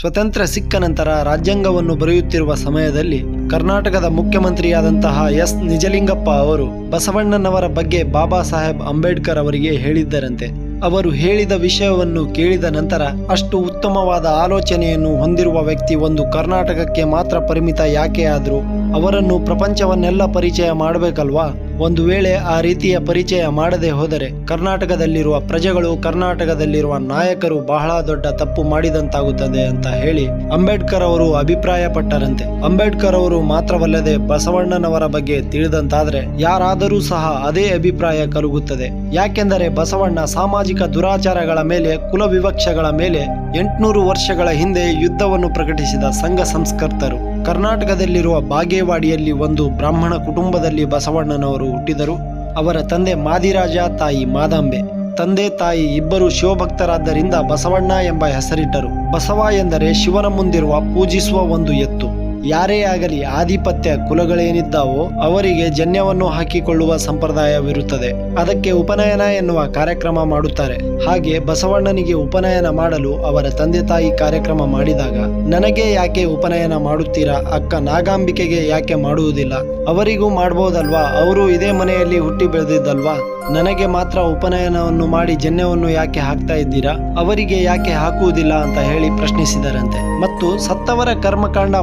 ಸ್ವತಂತ್ರ ಸಿಕ್ಕ ನಂತರ ರಾಜ್ಯಾಂಗವನ್ನು ಬರೆಯುತ್ತಿರುವ ಸಮಯದಲ್ಲಿ ಕರ್ನಾಟಕದ ಮುಖ್ಯಮಂತ್ರಿಯಾದಂತಹ ಎಸ್. ನಿಜಲಿಂಗಪ್ಪ ಅವರು ಬಸವಣ್ಣನವರ ಬಗ್ಗೆ ಬಾಬಾ ಸಾಹೇಬ್ ಅಂಬೇಡ್ಕರ್ ಅವರಿಗೆ ಹೇಳಿದ್ದರಂತೆ. ಅವರು ಹೇಳಿದ ವಿಷಯವನ್ನು ಕೇಳಿದ ನಂತರ ಅಷ್ಟು ಉತ್ತಮವಾದ ಆಲೋಚನೆಯನ್ನು ಹೊಂದಿರುವ ವ್ಯಕ್ತಿ ಒಂದು ಕರ್ನಾಟಕಕ್ಕೆ ಮಾತ್ರ ಪರಿಮಿತ ಯಾಕೆ ಆದ್ರು ಅವರನ್ನು ಪ್ರಪಂಚವನ್ನೆಲ್ಲ ಪರಿಚಯ ಮಾಡಬೇಕಲ್ವಾ? ಒಂದು ವೇಳೆ ಆ ರೀತಿಯ ಪರಿಚಯ ಮಾಡದೆ ಹೋದರೆ ಕರ್ನಾಟಕದಲ್ಲಿರುವ ಪ್ರಜೆಗಳು, ಕರ್ನಾಟಕದಲ್ಲಿರುವ ನಾಯಕರು ಬಹಳ ದೊಡ್ಡ ತಪ್ಪು ಮಾಡಿದಂತಾಗುತ್ತದೆ ಅಂತ ಹೇಳಿ ಅಂಬೇಡ್ಕರ್ ಅವರು ಅಭಿಪ್ರಾಯಪಟ್ಟರಂತೆ. ಅಂಬೇಡ್ಕರ್ ಅವರು ಮಾತ್ರವಲ್ಲದೆ ಬಸವಣ್ಣನವರ ಬಗ್ಗೆ ತಿಳಿದಂತಾದ್ರೆ ಯಾರಾದರೂ ಸಹ ಅದೇ ಅಭಿಪ್ರಾಯ ಕಲುಗುತ್ತದೆ. ಯಾಕೆಂದರೆ ಬಸವಣ್ಣ ಸಾಮಾಜಿಕ ದುರಾಚಾರಗಳ ಮೇಲೆ ಕುಲ ವಿವಕ್ಷಗಳ ಮೇಲೆ ಎಂಟುನೂರು ವರ್ಷಗಳ ಹಿಂದೆ ಯುದ್ಧವನ್ನು ಪ್ರಕಟಿಸಿದ ಸಂಘ ಸಂಸ್ಕರ್ತರು. ಕರ್ನಾಟಕದಲ್ಲಿರುವ ಬಾಗೇವಾಡಿಯಲ್ಲಿ ಒಂದು ಬ್ರಾಹ್ಮಣ ಕುಟುಂಬದಲ್ಲಿ ಬಸವಣ್ಣನವರು ಹುಟ್ಟಿದರು. ಅವರ ತಂದೆ ಮಾದಿರಾಜ, ತಾಯಿ ಮಾದಾಂಬೆ. ತಂದೆ, ತಾಯಿ ಇಬ್ಬರು ಶಿವಭಕ್ತರಾದ್ದರಿಂದ ಬಸವಣ್ಣ ಎಂಬ ಹೆಸರಿಟ್ಟರು. ಬಸವ ಎಂದರೆ ಶಿವನ ಮುಂದಿರುವ ಪೂಜಿಸುವ ಒಂದು ಎತ್ತು. ಯಾರೇ ಆಗಲಿ ಆಧಿಪತ್ಯ ಕುಲಗಳೇನಿದ್ದಾವೋ ಅವರಿಗೆ ಜನ್ಯವನ್ನು ಹಾಕಿಕೊಳ್ಳುವ ಸಂಪ್ರದಾಯವಿರುತ್ತದೆ. ಅದಕ್ಕೆ ಉಪನಯನ ಎನ್ನುವ ಕಾರ್ಯಕ್ರಮ ಮಾಡುತ್ತಾರೆ. ಹಾಗೆ ಬಸವಣ್ಣನಿಗೆ ಉಪನಯನ ಮಾಡಲು ಅವರ ತಂದೆ ತಾಯಿ ಕಾರ್ಯಕ್ರಮ ಮಾಡಿದಾಗ, ನನಗೆ ಯಾಕೆ ಉಪನಯನ ಮಾಡುತ್ತೀರಾ? ಅಕ್ಕ ನಾಗಾಂಬಿಕೆಗೆ ಯಾಕೆ ಮಾಡುವುದಿಲ್ಲ? ಅವರಿಗೂ ಮಾಡಬಹುದಲ್ವಾ ಅವರು ಇದೇ ಮನೆಯಲ್ಲಿ ಹುಟ್ಟಿ ಬೆಳೆದಿದ್ದಲ್ವಾ? ನನಗೆ ಮಾತ್ರ ಉಪನಯನವನ್ನು ಮಾಡಿ ಜನ್ಯವನ್ನು ಯಾಕೆ ಹಾಕ್ತಾ ಇದ್ದೀರಾ? ಅವರಿಗೆ ಯಾಕೆ ಹಾಕುವುದಿಲ್ಲ? ಅಂತ ಹೇಳಿ ಪ್ರಶ್ನಿಸಿದರಂತೆ. ಮತ್ತು ಸತ್ತವರ ಕರ್ಮಕಾಂಡ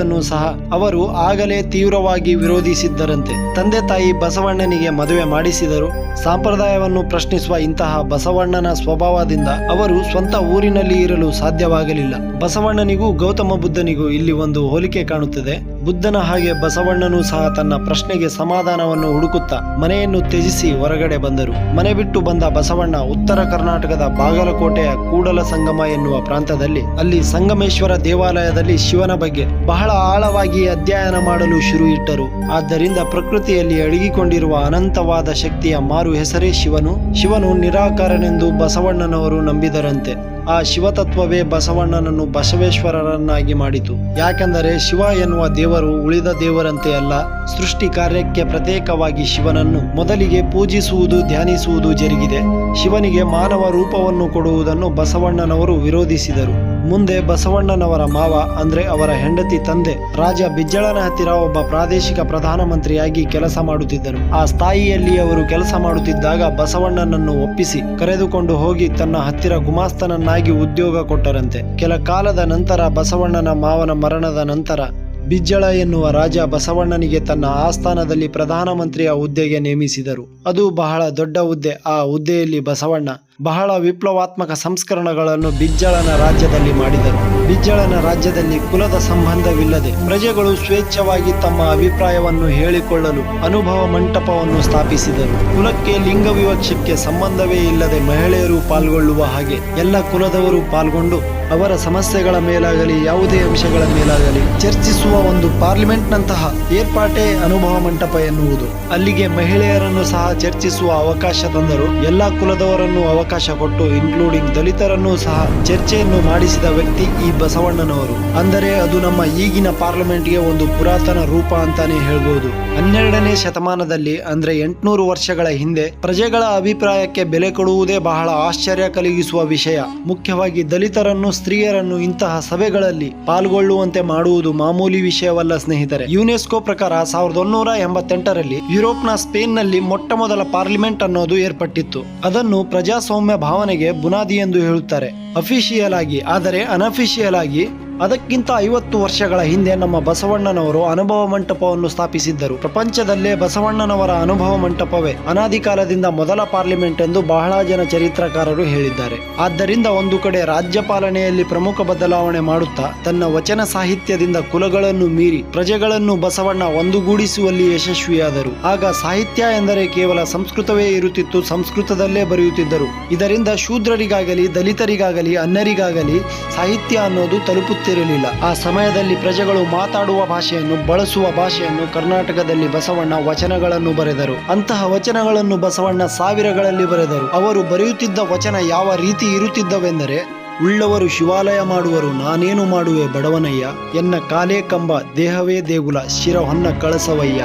ಮಾಡುವುದನ್ನು ಸಹ ಅವರು ಆಗಲೇ ತೀವ್ರವಾಗಿ ವಿರೋಧಿಸಿದ್ದರಂತೆ. ತಂದೆ ತಾಯಿ ಬಸವಣ್ಣನಿಗೆ ಮದುವೆ ಮಾಡಿಸಿದರು. ಸಂಪ್ರದಾಯವನ್ನು ಪ್ರಶ್ನಿಸುವ ಇಂತಹ ಬಸವಣ್ಣನ ಸ್ವಭಾವದಿಂದ ಅವರು ಸ್ವಂತ ಊರಿನಲ್ಲಿ ಇರಲು ಸಾಧ್ಯವಾಗಲಿಲ್ಲ. ಬಸವಣ್ಣನಿಗೂ ಗೌತಮ ಬುದ್ಧನಿಗೂ ಇಲ್ಲಿ ಒಂದು ಹೋಲಿಕೆ ಕಾಣುತ್ತದೆ. ಬುದ್ಧನ ಹಾಗೆ ಬಸವಣ್ಣನೂ ಸಹ ತನ್ನ ಪ್ರಶ್ನೆಗೆ ಸಮಾಧಾನವನ್ನು ಹುಡುಕುತ್ತಾ ಮನೆಯನ್ನು ತ್ಯಜಿಸಿ ಹೊರಗಡೆ ಬಂದರು. ಮನೆ ಬಿಟ್ಟು ಬಂದ ಬಸವಣ್ಣ ಉತ್ತರ ಕರ್ನಾಟಕದ ಬಾಗಲಕೋಟೆಯ ಕೂಡಲ ಸಂಗಮ ಎನ್ನುವ ಪ್ರಾಂತದಲ್ಲಿ ಅಲ್ಲಿ ಸಂಗಮೇಶ್ವರ ದೇವಾಲಯದಲ್ಲಿ ಶಿವನ ಬಗ್ಗೆ ಬಹಳ ಆಳವಾಗಿ ಅಧ್ಯಯನ ಮಾಡಲು ಶುರು ಇಟ್ಟರು. ಆದ್ದರಿಂದ ಪ್ರಕೃತಿಯಲ್ಲಿ ಅಡಗಿಕೊಂಡಿರುವ ಅನಂತವಾದ ಶಕ್ತಿಯ ಮಾರು ಹೆಸರೇ ಶಿವನು. ಶಿವನು ನಿರಾಕಾರನೆಂದು ಬಸವಣ್ಣನವರು ನಂಬಿದರಂತೆ. ಆ ಶಿವತತ್ವವೇ ಬಸವಣ್ಣನನ್ನು ಬಸವೇಶ್ವರರನ್ನಾಗಿ ಮಾಡಿತು. ಯಾಕೆಂದರೆ ಶಿವ ಎನ್ನುವ ದೇವರು ಉಳಿದ ದೇವರಂತೆ ಅಲ್ಲ. ಸೃಷ್ಟಿ ಕಾರ್ಯಕ್ಕೆ ಪ್ರತ್ಯೇಕವಾಗಿ ಶಿವನನ್ನು ಮೊದಲಿಗೆ ಪೂಜಿಸುವುದು, ಧ್ಯಾನಿಸುವುದು ಜರುಗಿದೆ. ಶಿವನಿಗೆ ಮಾನವ ರೂಪವನ್ನು ಕೊಡುವುದನ್ನು ಬಸವಣ್ಣನವರು ವಿರೋಧಿಸಿದರು. ಮುಂದೆ ಬಸವಣ್ಣನವರ ಮಾವ ಅಂದ್ರೆ ಅವರ ಹೆಂಡತಿ ತಂದೆ. ರಾಜ ಬಿಜ್ಜಳನ ಹತ್ತಿರ ಒಬ್ಬ ಪ್ರಾದೇಶಿಕ ಪ್ರಧಾನಮಂತ್ರಿಯಾಗಿ ಕೆಲಸ ಮಾಡುತ್ತಿದ್ದರು ಆ ಸ್ಥಾಯಿಯಲ್ಲಿ ಅವರು ಕೆಲಸ ಮಾಡುತ್ತಿದ್ದಾಗ ಬಸವಣ್ಣನನ್ನು ಒಪ್ಪಿಸಿ ಕರೆದುಕೊಂಡು ಹೋಗಿ ತನ್ನ ಹತ್ತಿರ ಗುಮಾಸ್ತನನ್ನಾಗಿ ಉದ್ಯೋಗ ಕೊಟ್ಟರಂತೆ. ಕೆಲ ಕಾಲದ ನಂತರ ಬಸವಣ್ಣನ ಮಾವನ ಮರಣದ ನಂತರ ಬಿಜ್ಜಳ ಎನ್ನುವ ರಾಜ ಬಸವಣ್ಣನಿಗೆ ತನ್ನ ಆಸ್ಥಾನದಲ್ಲಿ ಪ್ರಧಾನಮಂತ್ರಿಯ ಹುದ್ದೆಗೆ ನೇಮಿಸಿದರು. ಅದು ಬಹಳ ದೊಡ್ಡ ಹುದ್ದೆ. ಆ ಹುದ್ದೆಯಲ್ಲಿ ಬಸವಣ್ಣ ಬಹಳ ವಿಪ್ಲವಾತ್ಮಕ ಸಂಸ್ಕರಣಗಳನ್ನು ಬಿಜ್ಜಳನ ರಾಜ್ಯದಲ್ಲಿ ಮಾಡಿದರು. ಬಿಜ್ಜಳನ ರಾಜ್ಯದಲ್ಲಿ ಕುಲದ ಸಂಬಂಧವಿಲ್ಲದೆ ಪ್ರಜೆಗಳು ಸ್ವೇಚ್ಛವಾಗಿ ತಮ್ಮ ಅಭಿಪ್ರಾಯವನ್ನು ಹೇಳಿಕೊಳ್ಳಲು ಅನುಭವ ಮಂಟಪವನ್ನು ಸ್ಥಾಪಿಸಿದರು. ಕುಲಕ್ಕೆ ಲಿಂಗ ವಿವಕ್ಷಕ್ಕೆ ಸಂಬಂಧವೇ ಇಲ್ಲದೆ ಮಹಿಳೆಯರು ಪಾಲ್ಗೊಳ್ಳುವ ಹಾಗೆ ಎಲ್ಲ ಕುಲದವರು ಪಾಲ್ಗೊಂಡು ಅವರ ಸಮಸ್ಯೆಗಳ ಮೇಲಾಗಲಿ, ಯಾವುದೇ ಅಂಶಗಳ ಮೇಲಾಗಲಿ ಚರ್ಚಿಸುವ ಒಂದು ಪಾರ್ಲಿಮೆಂಟ್ ನಂತಹ ಏರ್ಪಾಟೇ ಅನುಭವ ಮಂಟಪ ಎನ್ನುವುದು. ಅಲ್ಲಿಗೆ ಮಹಿಳೆಯರನ್ನು ಸಹ ಚರ್ಚಿಸುವ ಅವಕಾಶ ತಂದರು. ಎಲ್ಲಾ ಕುಲದವರನ್ನು ಅವಕಾಶ ಕೊಟ್ಟು ಇನ್ಕ್ಲೂಡಿಂಗ್ ದಲಿತರನ್ನು ಸಹ ಚರ್ಚೆಯನ್ನು ಮಾಡಿಸಿದ ವ್ಯಕ್ತಿ ಈ ಬಸವಣ್ಣನವರು. ಅಂದರೆ ಅದು ನಮ್ಮ ಈಗಿನ ಪಾರ್ಲಿಮೆಂಟ್ಗೆ ಒಂದು ಪುರಾತನ ರೂಪ ಅಂತಾನೆ ಹೇಳ್ಬೋದು. ಹನ್ನೆರಡನೇ ಶತಮಾನದಲ್ಲಿ, ಅಂದ್ರೆ ಎಂಟುನೂರು ವರ್ಷಗಳ ಹಿಂದೆ, ಪ್ರಜೆಗಳ ಅಭಿಪ್ರಾಯಕ್ಕೆ ಬೆಲೆ ಕೊಡುವುದೇ ಬಹಳ ಆಶ್ಚರ್ಯ ಕಲಿಗಿಸುವ ವಿಷಯ. ಮುಖ್ಯವಾಗಿ ದಲಿತರನ್ನು, ಸ್ತ್ರೀಯರನ್ನು ಇಂತಹ ಸಭೆಗಳಲ್ಲಿ ಪಾಲ್ಗೊಳ್ಳುವಂತೆ ಮಾಡುವುದು ಮಾಮೂಲಿ ವಿಷಯವಲ್ಲ ಸ್ನೇಹಿತರೆ. ಯುನೆಸ್ಕೋ ಪ್ರಕಾರ ಸಾವಿರದ ಒಂದೂರ ಎಂಬತ್ತೆಂಟರಲ್ಲಿ ಯುರೋಪ್ನ ಸ್ಪೇನ್ನಲ್ಲಿ ಮೊಟ್ಟ ಮೊದಲ ಪಾರ್ಲಿಮೆಂಟ್ ಅನ್ನೋದು ಏರ್ಪಟ್ಟಿತ್ತು. ಅದನ್ನು ಪ್ರಜಾಸ್ವಾಮ್ಯ ಭಾವನೆಗೆ ಬುನಾದಿ ಎಂದು ಹೇಳುತ್ತಾರೆ. ಅಫಿಷಿಯಲ್ ಆಗಿ ಆದರೆ ಅನಫಿಷಿಯಲ್ ಆಗಿ ಅದಕ್ಕಿಂತ ಐವತ್ತು ವರ್ಷಗಳ ಹಿಂದೆ ನಮ್ಮ ಬಸವಣ್ಣನವರು ಅನುಭವ ಮಂಟಪವನ್ನು ಸ್ಥಾಪಿಸಿದ್ದರು. ಪ್ರಪಂಚದಲ್ಲೇ ಬಸವಣ್ಣನವರ ಅನುಭವ ಮಂಟಪವೇ ಅನಾದಿ ಕಾಲದಿಂದ ಮೊದಲ ಪಾರ್ಲಿಮೆಂಟ್ ಎಂದು ಬಹಳ ಜನ ಚರಿತ್ರಕಾರರು ಹೇಳಿದ್ದಾರೆ. ಆದ್ದರಿಂದ ಒಂದು ಕಡೆ ರಾಜ್ಯ ಪಾಲನೆಯಲ್ಲಿ ಪ್ರಮುಖ ಬದಲಾವಣೆ ಮಾಡುತ್ತಾ ತನ್ನ ವಚನ ಸಾಹಿತ್ಯದಿಂದ ಕುಲಗಳನ್ನು ಮೀರಿ ಪ್ರಜೆಗಳನ್ನು ಬಸವಣ್ಣ ಒಂದುಗೂಡಿಸುವಲ್ಲಿ ಯಶಸ್ವಿಯಾದರು. ಆಗ ಸಾಹಿತ್ಯ ಎಂದರೆ ಕೇವಲ ಸಂಸ್ಕೃತವೇ ಇರುತ್ತಿತ್ತು, ಸಂಸ್ಕೃತದಲ್ಲೇ ಬರೆಯುತ್ತಿದ್ದರು. ಇದರಿಂದ ಶೂದ್ರರಿಗಾಗಲಿ, ದಲಿತರಿಗಾಗಲಿ ಅನ್ನರಿಗಾಗಲಿ ಸಾಹಿತ್ಯ ಅನ್ನೋದು ತಲುಪುತ್ತಿರಲಿಲ್ಲ ಆ ಸಮಯದಲ್ಲಿ ಪ್ರಜೆಗಳು ಮಾತಾಡುವ ಭಾಷೆಯನ್ನು, ಬಳಸುವ ಭಾಷೆಯನ್ನು ಕರ್ನಾಟಕದಲ್ಲಿ ಬಸವಣ್ಣ ವಚನಗಳನ್ನು ಬರೆದರು. ಅಂತಹ ವಚನಗಳನ್ನು ಬಸವಣ್ಣ ಸಾವಿರಗಳಲ್ಲಿ ಬರೆದರು. ಅವರು ಬರೆಯುತ್ತಿದ್ದ ವಚನ ಯಾವ ರೀತಿ ಇರುತ್ತಿದ್ದವೆಂದರೆ, ಉಳ್ಳವರು ಶಿವಾಲಯ ಮಾಡುವರು, ನಾನೇನು ಮಾಡುವೆ ಬಡವನಯ್ಯ? ಎನ್ನ ಕಾಲೇ ಕಂಬ, ದೇಹವೇ ದೇಗುಲ ಶಿರ ಹೊನ್ನ ಕಳಸವಯ್ಯ.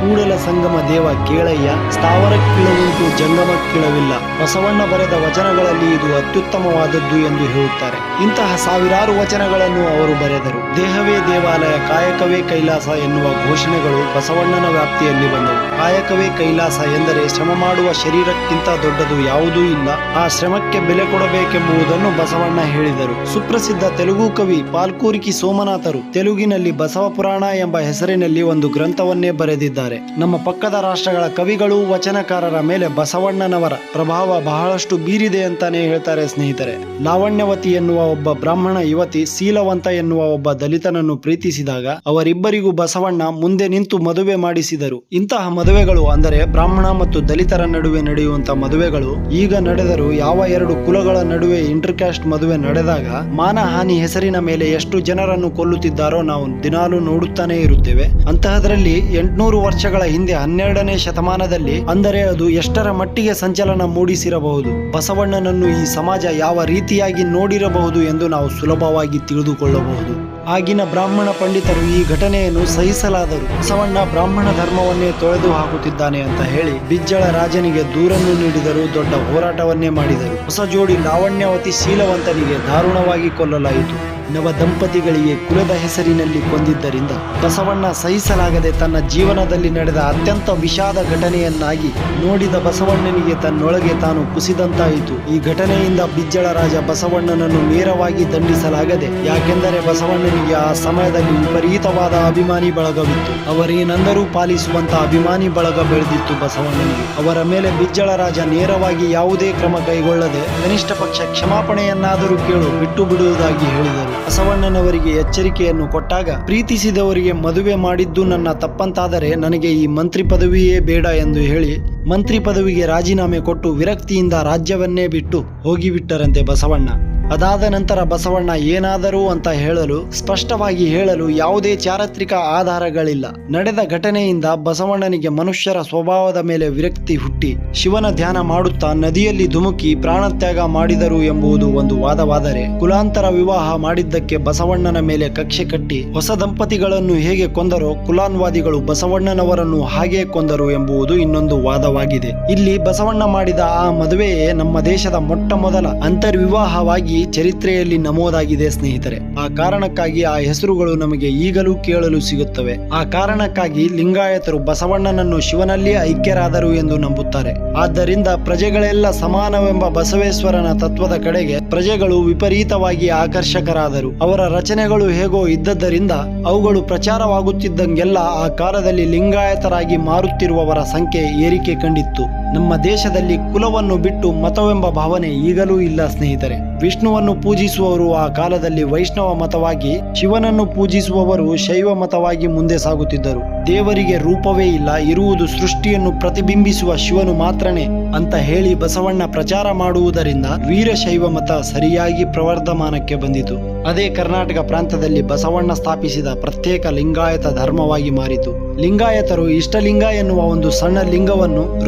ಕೂಡಲ ಸಂಗಮ ದೇವ ಕೇಳಯ್ಯ ಸ್ಥಾವರ ಕೀಳವುಂಟು ಜಂಗಮ ಕೀಳವಿಲ್ಲ ಬಸವಣ್ಣ ಬರೆದ ವಚನಗಳಲ್ಲಿ ಇದು ಅತ್ಯುತ್ತಮವಾದದ್ದು ಎಂದು ಹೇಳುತ್ತಾರೆ. ಇಂತಹ ಸಾವಿರಾರು ವಚನಗಳನ್ನು ಅವರು ಬರೆದರು. ದೇಹವೇ ದೇವಾಲಯ, ಕಾಯಕವೇ ಕೈಲಾಸ ಎನ್ನುವ ಘೋಷಣೆಗಳು ಬಸವಣ್ಣನ ವ್ಯಾಪ್ತಿಯಲ್ಲಿ ಬಂದವು. ಕಾಯಕವೇ ಕೈಲಾಸ ಎಂದರೆ ಶ್ರಮ ಮಾಡುವ ಶರೀರಕ್ಕಿಂತ ದೊಡ್ಡದು ಯಾವುದೂ ಇಲ್ಲ. ಆ ಶ್ರಮಕ್ಕೆ ಬೆಲೆ ಕೊಡಬೇಕೆಂಬುದನ್ನು ಬಸವಣ್ಣ ಹೇಳಿದರು. ಸುಪ್ರಸಿದ್ಧ ತೆಲುಗು ಕವಿ ಪಾಲ್ಕೂರಿಕಿ ಸೋಮನಾಥರು ತೆಲುಗಿನಲ್ಲಿ ಬಸವ ಪುರಾಣ ಎಂಬ ಹೆಸರಿನಲ್ಲಿ ಒಂದು ಗ್ರಂಥವನ್ನೇ ಬರೆದಿದ್ದಾರೆ. ನಮ್ಮ ಪಕ್ಕದ ರಾಷ್ಟ್ರಗಳ ಕವಿಗಳು, ವಚನಕಾರರ ಮೇಲೆ ಬಸವಣ್ಣನವರ ಪ್ರಭಾವ ಬಹಳಷ್ಟು ಬೀರಿದೆ ಅಂತಾನೆ ಹೇಳ್ತಾರೆ ಸ್ನೇಹಿತರೆ. ಲಾವಣ್ಯವತಿ ಎನ್ನುವ ಒಬ್ಬ ಬ್ರಾಹ್ಮಣ ಯುವತಿ, ಶೀಲವಂತ ಎನ್ನುವ ಒಬ್ಬ ದಲಿತನನ್ನು ಪ್ರೀತಿಸಿದಾಗ ಅವರಿಬ್ಬರಿಗೂ ಬಸವಣ್ಣ ಮುಂದೆ ನಿಂತು ಮದುವೆ ಮಾಡಿಸಿದರು. ಇಂತಹ ಮದುವೆಗಳು ಅಂದರೆ ಬ್ರಾಹ್ಮಣ ಮತ್ತು ದಲಿತರ ನಡುವೆ ನಡೆಯುವಂತಹ ಮದುವೆಗಳು. ಈಗ ನಡೆದರೂ ಯಾವ ಎರಡು ಕುಲಗಳ ನಡುವೆ ಇಂಟರ್ಕ್ಯಾಸ್ಟ್ ಮದುವೆ ನಡೆದಾಗ ಮಾನಹಾನಿ ಹೆಸರಿನ ಮೇಲೆ ಎಷ್ಟು ಜನರನ್ನು ಕೊಲ್ಲುತ್ತಿದ್ದಾರೋ ನಾವು ದಿನಾಲು ನೋಡುತ್ತಾನೆ ಇರುತ್ತೇವೆ. ಅಂತಹದ್ರಲ್ಲಿ ಎಂಟುನೂರು ವರ್ಷಗಳ ಹಿಂದೆ ಹನ್ನೆರಡನೇ ಶತಮಾನದಲ್ಲಿ, ಅಂದರೆ ಅದು ಎಷ್ಟರ ಮಟ್ಟಿಗೆ ಸಂಚಲನ ಮೂಡಿಸಿರಬಹುದು, ಬಸವಣ್ಣನನ್ನು ಈ ಸಮಾಜ ಯಾವ ರೀತಿಯಾಗಿ ನೋಡಿರಬಹುದು ಎಂದು ನಾವು ಸುಲಭವಾಗಿ ತಿಳಿದುಕೊಳ್ಳಬಹುದು. ಆಗಿನ ಬ್ರಾಹ್ಮಣ ಪಂಡಿತರು ಈ ಘಟನೆಯನ್ನು ಸಹಿಸಲಾದರು. ಬಸವಣ್ಣ ಬ್ರಾಹ್ಮಣ ಧರ್ಮವನ್ನೇ ತೊಳೆದು ಹಾಕುತ್ತಿದ್ದಾನೆ ಅಂತ ಹೇಳಿ ಬಿಜ್ಜಳ ರಾಜನಿಗೆ ದೂರನ್ನು ನೀಡಿದರು ದೊಡ್ಡ ಹೋರಾಟವನ್ನೇ ಮಾಡಿದರು. ಹೊಸ ಜೋಡಿ ಲಾವಣ್ಯವತಿ ಶೀಲವಂತನಿಗೆ ದಾರುಣವಾಗಿ ಕೊಲ್ಲಲಾಯಿತು. ನವ ದಂಪತಿಗಳಿಗೆ ಕುಲದ ಹೆಸರಿನಲ್ಲಿ ಕೊಂದಿದ್ದರಿಂದ ಬಸವಣ್ಣ ಸಹಿಸಲಾಗದೆ ತನ್ನ ಜೀವನದಲ್ಲಿ ನಡೆದ ಅತ್ಯಂತ ವಿಷಾದ ಘಟನೆಯನ್ನಾಗಿ ನೋಡಿದ ಬಸವಣ್ಣನಿಗೆ ತನ್ನೊಳಗೆ ತಾನು ಕುಸಿದಂತಾಯಿತು. ಈ ಘಟನೆಯಿಂದ ಬಿಜ್ಜಳ ರಾಜ ಬಸವಣ್ಣನನ್ನು ನೇರವಾಗಿ ದಂಡಿಸಲಾಗದೆ, ಯಾಕೆಂದರೆ ಬಸವಣ್ಣನಿಗೆ ಆ ಸಮಯದಲ್ಲಿ ವಿಪರೀತವಾದ ಅಭಿಮಾನಿ ಬಳಗವಿತ್ತು. ಅವರೇನೆಂದರೂ ಪಾಲಿಸುವಂತಹ ಅಭಿಮಾನಿ ಬಳಗ ಬೆಳೆದಿತ್ತು ಬಸವಣ್ಣನಿಗೆ. ಅವರ ಮೇಲೆ ಬಿಜ್ಜಳ ರಾಜ ನೇರವಾಗಿ ಯಾವುದೇ ಕ್ರಮ ಕೈಗೊಳ್ಳದೆ ಕನಿಷ್ಠ ಪಕ್ಷ ಕ್ಷಮಾಪಣೆಯನ್ನಾದರೂ ಕೇಳು, ಬಿಟ್ಟು ಬಿಡುವುದಾಗಿ ಹೇಳಿದರು. ಬಸವಣ್ಣನವರಿಗೆ ಎಚ್ಚರಿಕೆಯನ್ನು ಕೊಟ್ಟಾಗ ಪ್ರೀತಿಸಿದವರಿಗೆ ಮದುವೆ ಮಾಡಿದ್ದು ನನ್ನ ತಪ್ಪಂತಾದರೆ ನನಗೆ ಈ ಮಂತ್ರಿ ಪದವಿಯೇ ಬೇಡ ಎಂದು ಹೇಳಿ ಮಂತ್ರಿ ಪದವಿಗೆ ರಾಜೀನಾಮೆ ಕೊಟ್ಟು ವಿರಕ್ತಿಯಿಂದ ರಾಜ್ಯವನ್ನೇ ಬಿಟ್ಟು ಹೋಗಿಬಿಟ್ಟರಂತೆ ಬಸವಣ್ಣ. ಅದಾದ ನಂತರ ಬಸವಣ್ಣ ಏನಾದರೂ ಅಂತ ಹೇಳಲು, ಸ್ಪಷ್ಟವಾಗಿ ಹೇಳಲು ಯಾವುದೇ ಚಾರಿತ್ರಿಕ ಆಧಾರಗಳಿಲ್ಲ. ನಡೆದ ಘಟನೆಯಿಂದ ಬಸವಣ್ಣನಿಗೆ ಮನುಷ್ಯರ ಸ್ವಭಾವದ ಮೇಲೆ ವಿರಕ್ತಿ ಹುಟ್ಟಿ, ಶಿವನ ಧ್ಯಾನ ಮಾಡುತ್ತಾ ನದಿಯಲ್ಲಿ ಧುಮುಕಿ ಪ್ರಾಣತ್ಯಾಗ ಮಾಡಿದರು ಎಂಬುದು ಒಂದು ವಾದವಾದರೆ, ಕುಲಾಂತರ ವಿವಾಹ ಮಾಡಿದ್ದಕ್ಕೆ ಬಸವಣ್ಣನ ಮೇಲೆ ಕಕ್ಷೆ ಕಟ್ಟಿ, ಹೊಸ ದಂಪತಿಗಳನ್ನು ಹೇಗೆ ಕೊಂದರೋ ಕುಲಾನ್ವಾದಿಗಳು ಬಸವಣ್ಣನವರನ್ನು ಹಾಗೆ ಕೊಂದರು ಎಂಬುದು ಇನ್ನೊಂದು ವಾದವಾಗಿದೆ. ಇಲ್ಲಿ ಬಸವಣ್ಣ ಮಾಡಿದ ಆ ಮದುವೆಯೇ ನಮ್ಮ ದೇಶದ ಮೊಟ್ಟ ಮೊದಲ ಅಂತರ್ವಿವಾಹವಾಗಿ ಚರಿತ್ರೆಯಲ್ಲಿ ನಮೂದಾಗಿದೆ ಸ್ನೇಹಿತರೆ. ಆ ಕಾರಣಕ್ಕಾಗಿ ಆ ಹೆಸರುಗಳು ನಮಗೆ ಈಗಲೂ ಕೇಳಲು ಸಿಗುತ್ತವೆ. ಆ ಕಾರಣಕ್ಕಾಗಿ ಲಿಂಗಾಯತರು ಬಸವಣ್ಣನನ್ನು ಶಿವನಲ್ಲಿ ಐಕ್ಯರಾದರು ಎಂದು ನಂಬುತ್ತಾರೆ. ಆದ್ದರಿಂದ ಪ್ರಜೆಗಳೆಲ್ಲ ಸಮಾನವೆಂಬ ಬಸವೇಶ್ವರನ ತತ್ವದ ಕಡೆಗೆ ಪ್ರಜೆಗಳು ವಿಪರೀತವಾಗಿ ಆಕರ್ಷಕರಾದರು. ಅವರ ರಚನೆಗಳು ಹೇಗೋ ಇದ್ದದ್ದರಿಂದ ಅವುಗಳು ಪ್ರಚಾರವಾಗುತ್ತಿದ್ದಂಗೆಲ್ಲ ಆ ಕಾಲದಲ್ಲಿ ಲಿಂಗಾಯತರಾಗಿ ಮಾರುತ್ತಿರುವವರ ಸಂಖ್ಯೆ ಏರಿಕೆ ಕಂಡಿತ್ತು. ನಮ್ಮ ದೇಶದಲ್ಲಿ ಕುಲವನ್ನು ಬಿಟ್ಟು ಮತವೆಂಬ ಭಾವನೆ ಈಗಲೂ ಇಲ್ಲ, ಸ್ನೇಹಿತರೆ. ವಿಷ್ಣುವನ್ನು ಪೂಜಿಸುವವರು ಆ ಕಾಲದಲ್ಲಿ ವೈಷ್ಣವ ಮತವಾಗಿ, ಶಿವನನ್ನು ಪೂಜಿಸುವವರು ಶೈವ ಮತವಾಗಿ ಮುಂದೆ ಸಾಗುತ್ತಿದ್ದರು. ದೇವರಿಗೆ ರೂಪವೇ ಇಲ್ಲ, ಇರುವುದು ಸೃಷ್ಟಿಯನ್ನು ಪ್ರತಿಬಿಂಬಿಸುವ ಶಿವನು ಮಾತ್ರನೇ ಅಂತ ಹೇಳಿ ಬಸವಣ್ಣ ಪ್ರಚಾರ ಮಾಡುವುದರಿಂದ ವೀರಶೈವ ಮತ ಸರಿಯಾಗಿ ಪ್ರವರ್ಧಮಾನಕ್ಕೆ ಬಂದಿತು. ಅದೇ ಕರ್ನಾಟಕ ಪ್ರಾಂತದಲ್ಲಿ ಬಸವಣ್ಣ ಸ್ಥಾಪಿಸಿದ ಪ್ರತ್ಯೇಕ ಲಿಂಗಾಯತ ಧರ್ಮವಾಗಿ ಮಾರಿತು. ಲಿಂಗಾಯತರು ಇಷ್ಟಲಿಂಗ ಎನ್ನುವ ಒಂದು ಸಣ್ಣ ಲಿಂಗವನ್ನು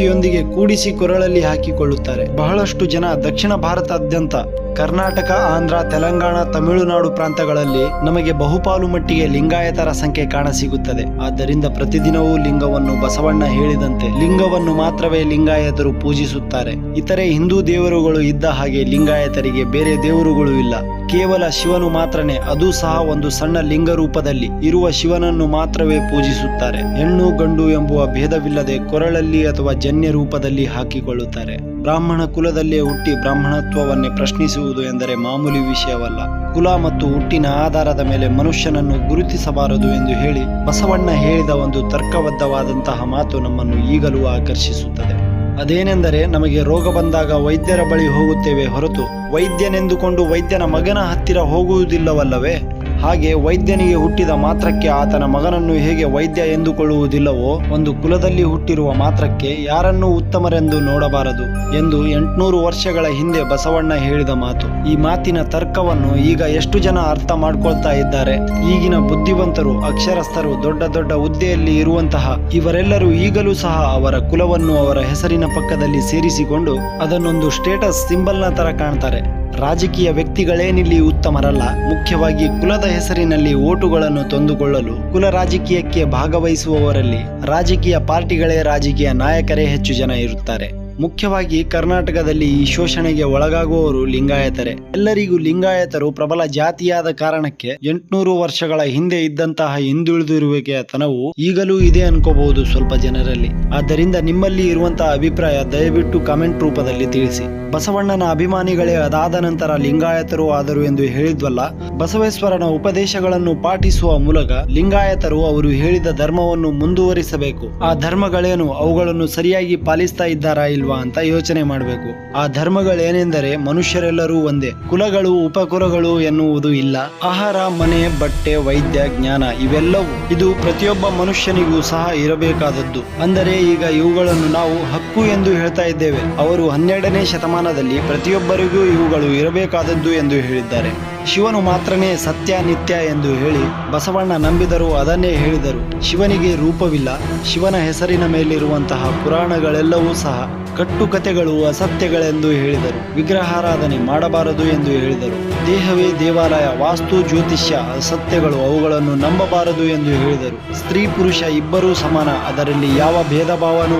ರುದ್ರಾಕ್ಷಿಯೊಂದಿಗೆ ಕೂಡಿಸಿ ಕೊರಳಲ್ಲಿ ಹಾಕಿಕೊಳ್ಳುತ್ತಾರೆ. ಬಹಳಷ್ಟು ಜನ ದಕ್ಷಿಣ ಭಾರತಾದ್ಯಂತ ಕರ್ನಾಟಕ, ಆಂಧ್ರ, ತೆಲಂಗಾಣ, ತಮಿಳುನಾಡು ಪ್ರಾಂತಗಳಲ್ಲಿ ನಮಗೆ ಬಹುಪಾಲು ಮಟ್ಟಿಗೆ ಲಿಂಗಾಯತರ ಸಂಖ್ಯೆ ಕಾಣಸಿಗುತ್ತದೆ. ಆದ್ದರಿಂದ ಪ್ರತಿದಿನವೂ ಲಿಂಗವನ್ನು ಬಸವಣ್ಣ ಹೇಳಿದಂತೆ ಲಿಂಗವನ್ನು ಮಾತ್ರವೇ ಲಿಂಗಾಯತರು ಪೂಜಿಸುತ್ತಾರೆ. ಇತರೆ ಹಿಂದೂ ದೇವರುಗಳು ಇದ್ದ ಹಾಗೆ ಲಿಂಗಾಯತರಿಗೆ ಬೇರೆ ದೇವರುಗಳು ಇಲ್ಲ. ಕೇವಲ ಶಿವನು ಮಾತ್ರನೇ, ಅದು ಸಹ ಒಂದು ಸಣ್ಣ ಲಿಂಗ ರೂಪದಲ್ಲಿ ಇರುವ ಶಿವನನ್ನು ಮಾತ್ರವೇ ಪೂಜಿಸುತ್ತಾರೆ. ಹೆಣ್ಣು, ಗಂಡು ಎಂಬುವ ಭೇದವಿಲ್ಲದೆ ಕೊರಳಲ್ಲಿ ಅಥವಾ ಜನ್ಯ ರೂಪದಲ್ಲಿ ಹಾಕಿಕೊಳ್ಳುತ್ತಾರೆ. ಬ್ರಾಹ್ಮಣ ಕುಲದಲ್ಲೇ ಹುಟ್ಟಿ ಬ್ರಾಹ್ಮಣತ್ವವನ್ನೇ ಪ್ರಶ್ನಿಸುವುದು ಎಂದರೆ ಮಾಮೂಲಿ ವಿಷಯವಲ್ಲ. ಕುಲ ಮತ್ತು ಹುಟ್ಟಿನ ಆಧಾರದ ಮೇಲೆ ಮನುಷ್ಯನನ್ನು ಗುರುತಿಸಬಾರದು ಎಂದು ಹೇಳಿ ಬಸವಣ್ಣ ಹೇಳಿದ ಒಂದು ತರ್ಕಬದ್ಧವಾದಂತಹ ಮಾತು ನಮ್ಮನ್ನು ಈಗಲೂ ಆಕರ್ಷಿಸುತ್ತದೆ. ಅದೇನೆಂದರೆ ನಮಗೆ ರೋಗ ಬಂದಾಗ ವೈದ್ಯರ ಬಳಿ ಹೋಗುತ್ತೇವೆ ಹೊರತು ವೈದ್ಯನೆಂದುಕೊಂಡು ವೈದ್ಯನ ಮಗನ ಹತ್ತಿರ ಹೋಗುವುದಿಲ್ಲವಲ್ಲವೇ? ಹಾಗೆ ವೈದ್ಯನಿಗೆ ಹುಟ್ಟಿದ ಮಾತ್ರಕ್ಕೆ ಆತನ ಮಗನನ್ನು ಹೇಗೆ ವೈದ್ಯ ಎಂದುಕೊಳ್ಳುವುದಿಲ್ಲವೋ, ಒಂದು ಕುಲದಲ್ಲಿ ಹುಟ್ಟಿರುವ ಮಾತ್ರಕ್ಕೆ ಯಾರನ್ನೂ ಉತ್ತಮರೆಂದು ನೋಡಬಾರದು ಎಂದು ಎಂಟುನೂರು ವರ್ಷಗಳ ಹಿಂದೆ ಬಸವಣ್ಣ ಹೇಳಿದ ಮಾತು. ಈ ಮಾತಿನ ತರ್ಕವನ್ನು ಈಗ ಎಷ್ಟು ಜನ ಅರ್ಥ ಮಾಡ್ಕೊಳ್ತಾ ಇದ್ದಾರೆ? ಈಗಿನ ಬುದ್ಧಿವಂತರು, ಅಕ್ಷರಸ್ಥರು, ದೊಡ್ಡ ದೊಡ್ಡ ಹುದ್ದೆಯಲ್ಲಿ ಇರುವಂತಹ ಇವರೆಲ್ಲರೂ ಈಗಲೂ ಸಹ ಅವರ ಕುಲವನ್ನು ಅವರ ಹೆಸರಿನ ಪಕ್ಕದಲ್ಲಿ ಸೇರಿಸಿಕೊಂಡು ಅದನ್ನೊಂದು ಸ್ಟೇಟಸ್ ಸಿಂಬಲ್ನ ತರ ಕಾಣ್ತಾರೆ. ರಾಜಕೀಯ ವ್ಯಕ್ತಿಗಳೇನಿಲ್ಲಿ ಉತ್ತಮರಲ್ಲ, ಮುಖ್ಯವಾಗಿ ಕುಲದ ಹೆಸರಿನಲ್ಲಿ ಓಟುಗಳನ್ನು ತಂದುಕೊಳ್ಳಲು ಕುಲ ರಾಜಕೀಯಕ್ಕೆ ಭಾಗವಹಿಸುವವರಲ್ಲಿ ರಾಜಕೀಯ ಪಾರ್ಟಿಗಳೇ ರಾಜಕೀಯ ನಾಯಕರೇ ಹೆಚ್ಚು ಜನ ಇರುತ್ತಾರೆ. ಮುಖ್ಯವಾಗಿ ಕರ್ನಾಟಕದಲ್ಲಿ ಈ ಶೋಷಣೆಗೆ ಒಳಗಾಗುವವರು ಲಿಂಗಾಯತರೆ. ಎಲ್ಲರಿಗೂ ಲಿಂಗಾಯತರು ಪ್ರಬಲ ಜಾತಿಯಾದ ಕಾರಣಕ್ಕೆ ಎಂಟುನೂರು ವರ್ಷಗಳ ಹಿಂದೆ ಇದ್ದಂತಹ ಹಿಂದುಳಿದಿರುವಿಕೆಯ ತನವು ಈಗಲೂ ಇದೆ ಅನ್ಕೋಬಹುದು ಸ್ವಲ್ಪ ಜನರಲ್ಲಿ. ಆದ್ದರಿಂದ ನಿಮ್ಮಲ್ಲಿ ಇರುವಂತಹ ಅಭಿಪ್ರಾಯ ದಯವಿಟ್ಟು ಕಾಮೆಂಟ್ ರೂಪದಲ್ಲಿ ತಿಳಿಸಿ. ಬಸವಣ್ಣನ ಅಭಿಮಾನಿಗಳೇ ಅದಾದ ನಂತರ ಲಿಂಗಾಯತರು ಆದರು ಎಂದು ಹೇಳಿದ್ವಲ್ಲ, ಬಸವೇಶ್ವರನ ಉಪದೇಶಗಳನ್ನು ಪಾಠಿಸುವ ಮೂಲಕ ಲಿಂಗಾಯತರು ಅವರು ಹೇಳಿದ ಧರ್ಮವನ್ನು ಮುಂದುವರಿಸಬೇಕು. ಆ ಧರ್ಮಗಳೇನು, ಅವುಗಳನ್ನು ಸರಿಯಾಗಿ ಪಾಲಿಸ್ತಾ ಇದ್ದಾರಾ ಇಲ್ವಾ ಅಂತ ಯೋಚನೆ ಮಾಡಬೇಕು. ಆ ಧರ್ಮಗಳೇನೆಂದರೆ ಮನುಷ್ಯರೆಲ್ಲರೂ ಒಂದೇ, ಕುಲಗಳು, ಉಪಕುಲಗಳು ಎನ್ನುವುದು ಇಲ್ಲ. ಆಹಾರ, ಮನೆ, ಬಟ್ಟೆ, ವೈದ್ಯ, ಜ್ಞಾನ ಇವೆಲ್ಲವೂ ಇದು ಪ್ರತಿಯೊಬ್ಬ ಮನುಷ್ಯನಿಗೂ ಸಹ ಇರಬೇಕಾದದ್ದು. ಅಂದರೆ ಈಗ ಇವುಗಳನ್ನು ನಾವು ಹಕ್ಕು ಎಂದು ಹೇಳ್ತಾ ಇದ್ದೇವೆ. ಅವರು ಹನ್ನೆರಡನೇ ಶತಮಾನದಲ್ಲಿ ಪ್ರತಿಯೊಬ್ಬರಿಗೂ ಇವುಗಳು ಇರಬೇಕಾದದ್ದು ಎಂದು ಹೇಳಿದ್ದಾರೆ. ಶಿವನು ಮಾತ್ರನೇ ಸತ್ಯ, ನಿತ್ಯ ಎಂದು ಹೇಳಿ ಬಸವಣ್ಣ ನಂಬಿದರು ಅದನ್ನೇ ಹೇಳಿದರು. ಶಿವನಿಗೆ ರೂಪವಿಲ್ಲ. ಶಿವನ ಹೆಸರಿನ ಮೇಲಿರುವಂತಹ ಪುರಾಣಗಳೆಲ್ಲವೂ ಸಹ ಕಟ್ಟುಕತೆಗಳು ಅಸತ್ಯಗಳೆಂದು ಹೇಳಿದರು. ವಿಗ್ರಹಾರಾಧನೆ ಮಾಡಬಾರದು ಎಂದು ಹೇಳಿದರು. ದೇಹವೇ ದೇವಾಲಯ, ವಾಸ್ತು, ಜ್ಯೋತಿಷ್ಯ, ಅಸತ್ಯಗಳು ಅವುಗಳನ್ನು ನಂಬಬಾರದು ಎಂದು ಹೇಳಿದರು. ಸ್ತ್ರೀ, ಪುರುಷ ಇಬ್ಬರೂ ಸಮಾನ. ಅದರಲ್ಲಿ ಯಾವ ಭೇದ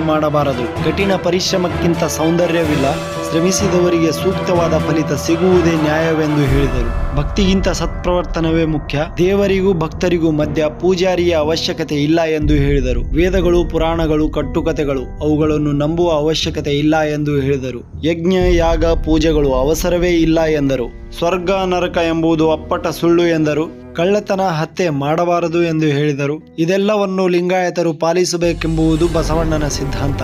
ಮಾಡಬಾರದು. ಕಠಿಣ ಪರಿಶ್ರಮಕ್ಕಿಂತ ಸೌಂದರ್ಯವಿಲ್ಲ. ಶ್ರಮಿಸಿದವರಿಗೆ ಸೂಕ್ತವಾದ ಫಲಿತ ಸಿಗುವುದೇ ನ್ಯಾಯವೆಂದು ಹೇಳಿದರು. ಭಕ್ತಿಗಿಂತ ಸತ್ಪ್ರವರ್ತನವೇ ಮುಖ್ಯ. ದೇವರಿಗೂ ಭಕ್ತರಿಗೂ ಮಧ್ಯ ಪೂಜಾರಿಯ ಅವಶ್ಯಕತೆ ಇಲ್ಲ ಎಂದು ಹೇಳಿದರು. ವೇದಗಳು, ಪುರಾಣಗಳು ಕಟ್ಟುಕತೆಗಳು ಅವುಗಳನ್ನು ನಂಬುವ ಅವಶ್ಯಕತೆ ಇಲ್ಲ ಎಂದು ಹೇಳಿದರು. ಯಜ್ಞ, ಯಾಗ, ಪೂಜೆಗಳು ಅವಸರವೇ ಇಲ್ಲ ಎಂದರು. ಸ್ವರ್ಗ, ನರಕ ಎಂಬುದು ಅಪ್ಪಟ ಸುಳ್ಳು ಎಂದರು. ಕಳ್ಳತನ, ಹತ್ಯೆ ಮಾಡಬಾರದು ಎಂದು ಹೇಳಿದರು. ಇದೆಲ್ಲವನ್ನು ಲಿಂಗಾಯತರು ಪಾಲಿಸಬೇಕೆಂಬುದು ಬಸವಣ್ಣನ ಸಿದ್ಧಾಂತ.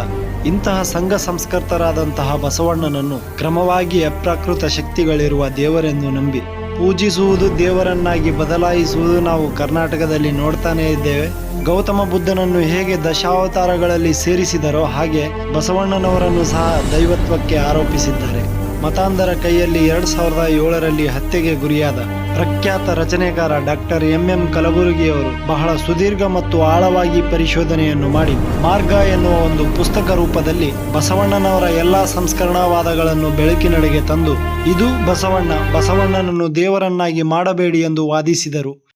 ಇಂತಹ ಸಂಘ ಸಂಸ್ಕರ್ತರಾದಂತಹ ಬಸವಣ್ಣನನ್ನು ಕ್ರಮವಾಗಿ ಅಪ್ರಾಕೃತ ಶಕ್ತಿಗಳಿರುವ ದೇವರೆಂದು ನಂಬಿ ಪೂಜಿಸುವುದು ದೇವರನ್ನಾಗಿ ಬದಲಾಯಿಸುವುದು ನಾವು ಕರ್ನಾಟಕದಲ್ಲಿ ನೋಡ್ತಾನೇ ಇದ್ದೇವೆ. ಗೌತಮ ಬುದ್ಧನನ್ನು ಹೇಗೆ ದಶಾವತಾರಗಳಲ್ಲಿ ಸೇರಿಸಿದರೋ ಹಾಗೆ ಬಸವಣ್ಣನವರನ್ನು ಸಹ ದೈವತ್ವಕ್ಕೆ ಆರೋಪಿಸಿದ್ದಾರೆ. ಮತಾಂಧರ ಕೈಯಲ್ಲಿ ಎರಡು ಸಾವಿರದ ಏಳರಲ್ಲಿ ಹತ್ಯೆಗೆ ಗುರಿಯಾದ ಪ್ರಖ್ಯಾತ ರಚನೆಕಾರ ಡಾಕ್ಟರ್ ಎಂ ಎಂ ಕಲಬುರಗಿಯವರು ಬಹಳ ಸುದೀರ್ಘ ಮತ್ತು ಆಳವಾಗಿ ಪರಿಶೋಧನೆಯನ್ನು ಮಾಡಿ ಮಾರ್ಗ ಎನ್ನುವ ಒಂದು ಪುಸ್ತಕ ರೂಪದಲ್ಲಿ ಬಸವಣ್ಣನವರ ಎಲ್ಲಾ ಸಂಸ್ಕರಣಾವಾದಗಳನ್ನು ಬೆಳಕಿನಡೆಗೆ ತಂದು, ಇದು ಬಸವಣ್ಣ, ಬಸವಣ್ಣನನ್ನು ದೇವರನ್ನಾಗಿ ಮಾಡಬೇಡಿ ಎಂದು ವಾದಿಸಿದರು.